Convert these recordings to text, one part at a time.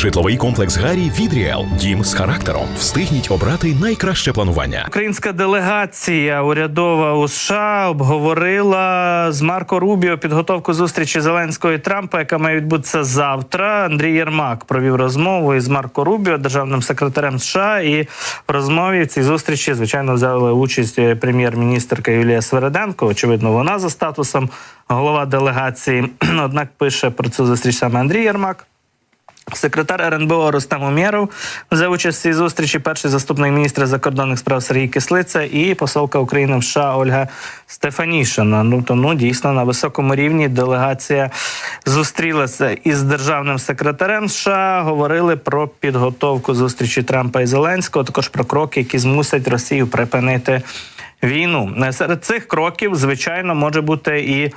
Житловий комплекс Гарі від Ріел. Дім з характером. Встигніть обрати найкраще планування. Українська делегація урядова у США обговорила з Марко Рубіо підготовку зустрічі Зеленського і Трампа, яка має відбутися завтра. Андрій Єрмак провів розмову із Марко Рубіо, державним секретарем США. І в розмові в цій зустрічі, звичайно, взяли участь прем'єр-міністрка Юлія Свереденко. Очевидно, вона за статусом голова делегації. Однак пише про цю зустріч саме Андрій Єрмак. Секретар РНБО Рустам Умєров взяв участь в цій зустрічі. Перший заступник міністра закордонних справ Сергій Кислиця і посолка України в США Ольга Стефанішина. Ну то ну дійсно на високому рівні делегація зустрілася із державним секретарем США. Говорили про підготовку зустрічі Трампа і Зеленського. Також про кроки, які змусять Росію припинити війну. Серед цих кроків, звичайно, може бути і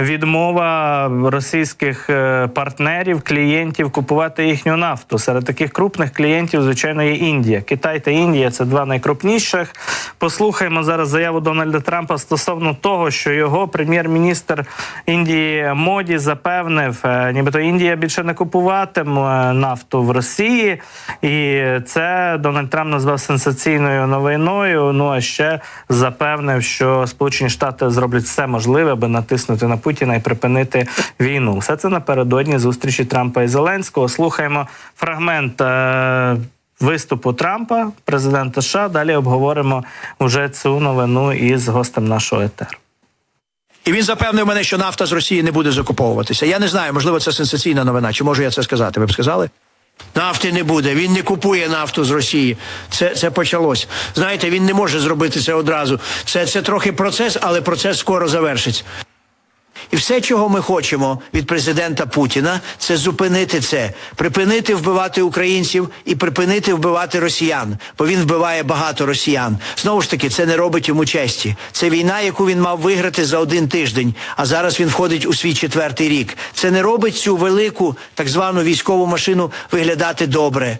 відмова російських е, партнерів, клієнтів купувати їхню нафту. Серед таких крупних клієнтів, звичайно, є Індія. Китай та Індія це два найкрупніших. Послухаємо зараз заяву Дональда Трампа стосовно того, що його прем'єр-міністр Індії Моді запевнив, е, нібито Індія більше не купуватиме нафту в Росії, і це Дональд Трамп назвав сенсаційною новиною. Ну а ще запевнив, що Сполучені Штати зроблять все можливе, аби натиснути на Путіна і припинити війну. Все це напередодні зустрічі Трампа і Зеленського. Слухаємо фрагмент. Е- Виступу Трампа, президента США. Далі обговоримо вже цю новину із гостем нашого етеру. І він запевнив мене, що нафта з Росії не буде закуповуватися. Я не знаю, можливо, це сенсаційна новина. Чи можу я це сказати? Ви б сказали? Нафти не буде. Він не купує нафту з Росії. Це це почалось. Знаєте, він не може зробити це одразу. Це, це трохи процес, але процес скоро завершиться. І все, чого ми хочемо від президента Путіна, це зупинити це, припинити вбивати українців і припинити вбивати росіян, бо він вбиває багато росіян. Знову ж таки, це не робить йому честі. Це війна, яку він мав виграти за один тиждень, а зараз він входить у свій четвертий рік. Це не робить цю велику так звану військову машину виглядати добре.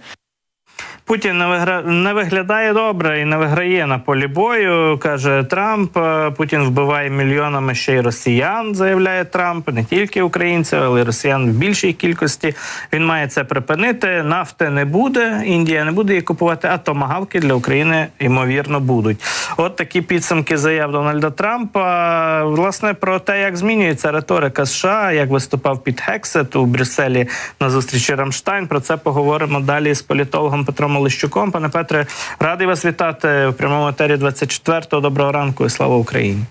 Путін не виглядає добре і не виграє на полі бою, каже Трамп. Е, Путін вбиває мільйонами ще й росіян, заявляє Трамп, не тільки українців, але й росіян в більшій кількості. Він має це припинити. Нафти не буде. Індія не буде її купувати, а томагавки для України ймовірно будуть. От такі підсумки заяв Дональда Трампа. Власне про те, як змінюється риторика США, як виступав Піт Хексет у Брюсселі на зустрічі Рамштайн. Про це поговоримо далі з політологом Петром Олещуком. Пане Петре, радий вас вітати в прямому етері 24-го. Доброго ранку і слава Україні.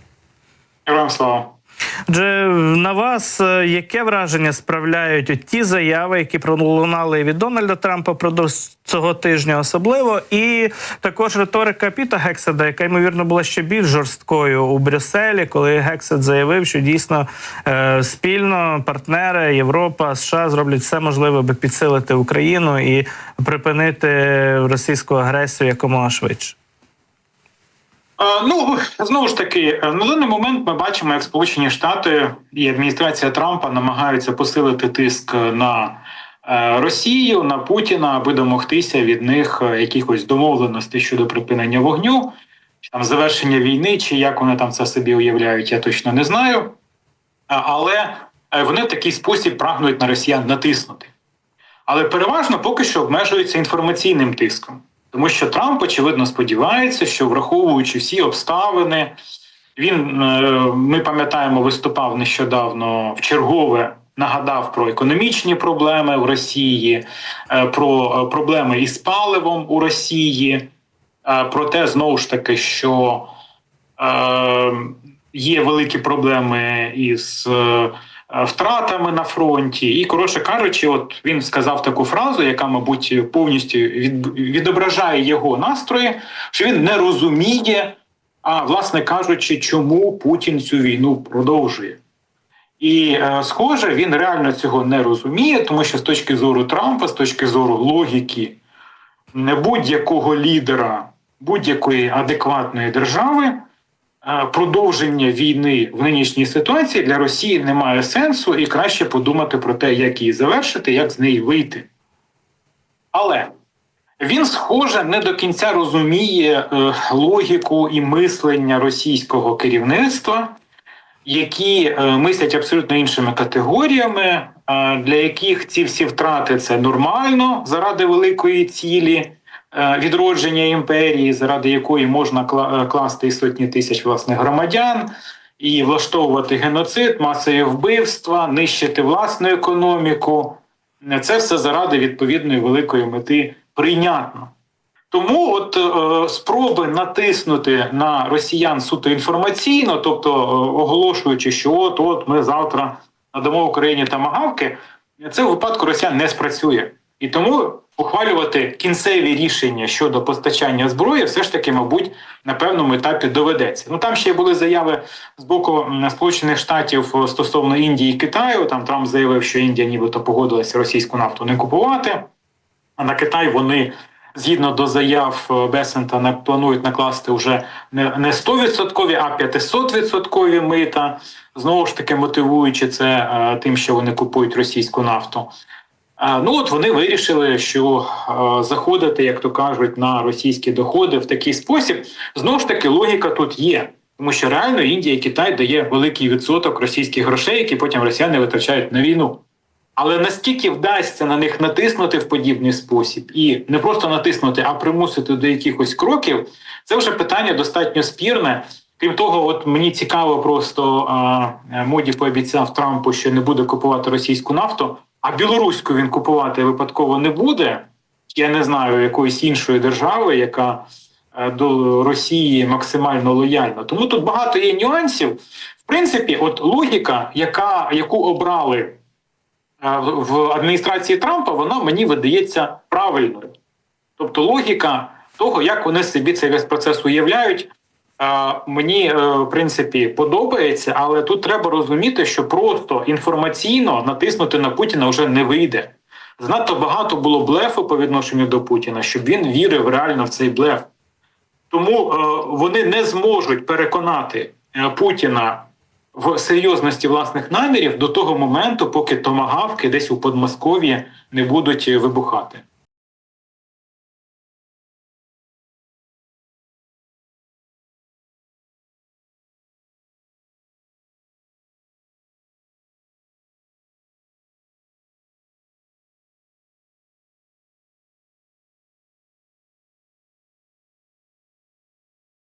Героям слава. Отже, на вас е, яке враження справляють ті заяви, які пролунали від Дональда Трампа впродовж цього тижня, особливо, і також риторика Піта Гекседа, яка ймовірно була ще більш жорсткою у Брюсселі, коли Гексед заявив, що дійсно е, спільно партнери Європа, США зроблять все можливе, аби підсилити Україну і припинити російську агресію якомога швидше. Е, Ну знову ж таки, е, на даний момент ми бачимо, як Сполучені Штати і адміністрація Трампа намагаються посилити тиск на е, Росію на Путіна, аби домогтися від них якихось домовленостей щодо припинення вогню, чи там завершення війни, чи як вони там це собі уявляють, я точно не знаю. Але вони в такий спосіб прагнуть на росіян натиснути. Але переважно поки що обмежуються інформаційним тиском. Тому що Трамп, очевидно, сподівається, що враховуючи всі обставини, він, е, ми пам'ятаємо, виступав нещодавно в чергове, нагадав про економічні проблеми в Росії, е, про е, проблеми із паливом у Росії, про те, знову ж таки, що є великі проблеми із втратами на фронті. І, коротше кажучи, от він сказав таку фразу, яка, мабуть, повністю від, відображає його настрої, що він не розуміє, а власне кажучи, чому Путін цю війну продовжує. І е, схоже, він реально цього не розуміє, тому що з точки зору Трампа, з точки зору логіки будь-якого лідера будь-якої адекватної держави. Продовження війни в нинішній ситуації для Росії не має сенсу, і краще подумати про те, як її завершити, як з неї вийти. Але він, схоже, не до кінця розуміє е, логіку і мислення російського керівництва, які е, мислять абсолютно іншими категоріями. для яких ці всі втрати це нормально заради великої цілі відродження імперії, заради якої можна е, класти і сотні тисяч власних громадян. І влаштовувати геноцид, масові вбивства, нищити власну економіку. Це все заради відповідної великої мети прийнятно. Тому от е, спроби натиснути на росіян суто інформаційно, тобто е, оголошуючи, що от от ми завтра надамо Україні тамагавки, це в випадку росіян не спрацює. І тому ухвалювати кінцеві рішення щодо постачання зброї, все ж таки, мабуть, на певному етапі доведеться. Ну там ще були заяви з боку Сполучених Штатів е, стосовно Індії і Китаю. Там Трамп заявив, що Індія нібито погодилася російську нафту не купувати. А на Китай вони, згідно до заяв е, Бесента, не планують накласти вже не не 100%, а 500% мита. Знову ж таки, мотивуючи це е, тим, що вони купують російську нафту. Ну от вони вирішили, що заходити, як то кажуть, на російські доходи в такий спосіб. Знову ж таки, логіка тут є, тому що реально Індія і Китай дає великий відсоток російських грошей, які потім росіяни витрачають на війну. Але наскільки вдасться на них натиснути в подібний спосіб, і не просто натиснути, а примусити до якихось кроків, це вже питання достатньо спірне. Крім того, от мені цікаво, просто а, моді пообіцяв Трампу, що не буде купувати російську нафту, а білоруську він купувати випадково не буде. Я не знаю якоїсь іншої держави, яка е, до Росії максимально лояльна. Тому тут багато є нюансів. В принципі, от логіка, яка яку обрали е, в- адміністрації Трампа, вона мені видається правильною. Тобто логіка того, як вони собі цей весь процес уявляють, мені е, в принципі подобається, але тут треба розуміти, що просто інформаційно натиснути на Путіна вже не вийде. Занадто багато було блефу по відношенню до Путіна, щоб він вірив реально в цей блеф. Тому е, вони не зможуть переконати е, Путіна в серйозності власних намірів до того моменту, поки томагавки десь у Подмосков'ї не будуть вибухати.